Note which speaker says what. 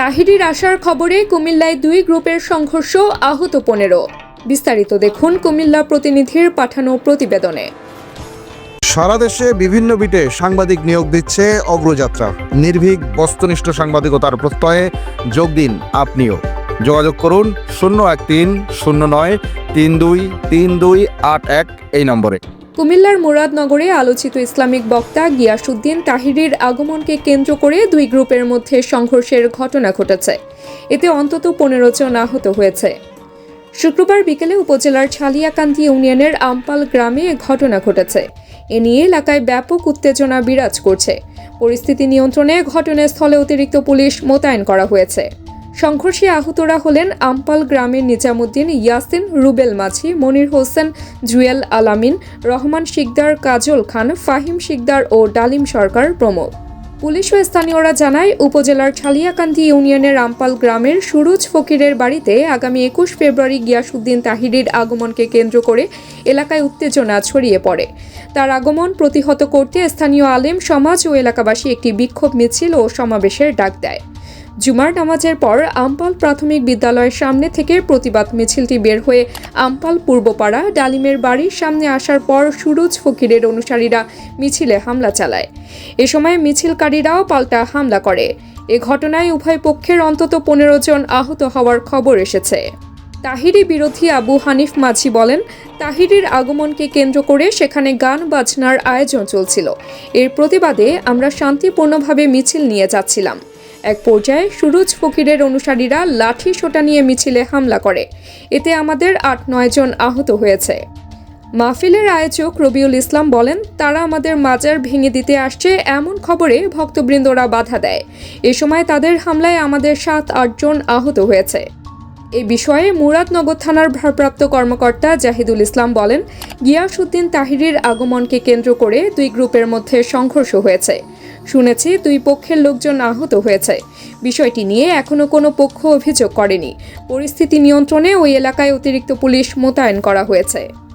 Speaker 1: তাহিরির আসার খবরে কুমিল্লায় দুই গ্রুপের সংঘর্ষ আহত পনেরো। বিস্তারিত দেখুন কুমিল্লা প্রতিনিধির পাঠানো প্রতিবেদনে।
Speaker 2: সারা দেশে বিভিন্ন বিটে সাংবাদিক নিয়োগ দিচ্ছে অগ্রযাত্রা। নির্ভীক, বস্তুনিষ্ঠ সাংবাদিকতার প্রত্যয়ে যোগ দিন আপনিও। যোগাযোগ করুন শূন্য এক তিন শূন্য নয় তিন দুই তিন দুই আট এক এই নম্বরে।
Speaker 1: কুমিল্লার মুরাদনগরে আলোচিত ইসলামিক বক্তা গিয়াসুদ্দিন তাহিরির আগমনকে কেন্দ্র করে দুই গ্রুপের মধ্যে সংঘর্ষের ঘটনা ঘটেছে। এতে অন্তত পনেরো জন আহত হয়েছে। শুক্রবার বিকেলে উপজেলার ছালিয়াকান্দি ইউনিয়নের আমপাল গ্রামে ঘটনা ঘটেছে। এ নিয়ে এলাকায় ব্যাপক উত্তেজনা বিরাজ করছে। পরিস্থিতি নিয়ন্ত্রণে ঘটনাস্থলে অতিরিক্ত পুলিশ মোতায়েন করা হয়েছে। সংঘর্ষে আহতরা হলেন আমপাল গ্রামের নিজামুদ্দিন, ইয়াসিন রুবেল মাঝি, মনির হোসেন, জুয়েল আলামিন, রহমান শিকদার, কাজল খান, ফাহিম শিকদার ও ডালিম সরকার প্রমুখ। পুলিশ ও স্থানীয়রা জানায়, উপজেলার ছালিয়াকান্দি ইউনিয়নের আমপাল গ্রামের সুরুজ ফকিরের বাড়িতে আগামী একুশ ফেব্রুয়ারি গিয়াসুদ্দিন তাহিরির আগমনকে কেন্দ্র করে এলাকায় উত্তেজনা ছড়িয়ে পড়ে। তার আগমন প্রতিহত করতে স্থানীয় আলেম, সমাজ ও এলাকাবাসী একটি বিক্ষোভ মিছিল ও সমাবেশের ডাক দেয়। জুমার নামাজের পর আমপাল প্রাথমিক বিদ্যালয়ের সামনে থেকে প্রতিবাদ মিছিলটি বের হয়ে আমপাল পূর্বপাড়া ডালিমের বাড়ির সামনে আসার পর সুরজ ফকিরের অনুসারীরা মিছিলে হামলা চালায়। এ সময় মিছিলকারীরাও পাল্টা হামলা করে। এ ঘটনায় উভয় পক্ষের অন্তত পনেরো জন আহত হওয়ার খবর এসেছে। তাহিরি বিরোধী আবু হানিফ মাঝি বলেন, তাহিরির আগমনকে কেন্দ্র করে সেখানে গান বাজনার আয়োজন চলছিল। এর প্রতিবাদে আমরা শান্তিপূর্ণভাবে মিছিল নিয়ে যাচ্ছিলাম। এক পর্যায়ে সুরুজ ফকিরের অনুসারীরা লাঠি সোটা নিয়ে মিছিলে হামলা করে। এতে আমাদের আট নয় জন আহত হয়েছে। মাহফিলের আয়োজক রবিউল ইসলাম বলেন, তারা আমাদের মাজার ভেঙে দিতে আসছে এমন খবরে ভক্তবৃন্দরা বাধা দেয়। এ সময় তাদের হামলায় আমাদের সাত আটজন আহত হয়েছে। এ বিষয়ে মুরাদনগর থানার ভারপ্রাপ্ত কর্মকর্তা জাহিদুল ইসলাম বলেন, গিয়াসউদ্দিন তাহিরির আগমনকে কেন্দ্র করে দুই গ্রুপের মধ্যে সংঘর্ষ হয়েছে। শুনেছি দুই পক্ষের লোকজন আহত হয়েছে। বিষয়টি নিয়ে এখনও কোনো পক্ষ অভিযোগ করেনি। পরিস্থিতি নিয়ন্ত্রণে ওই এলাকায় অতিরিক্ত পুলিশ মোতায়েন করা হয়েছে।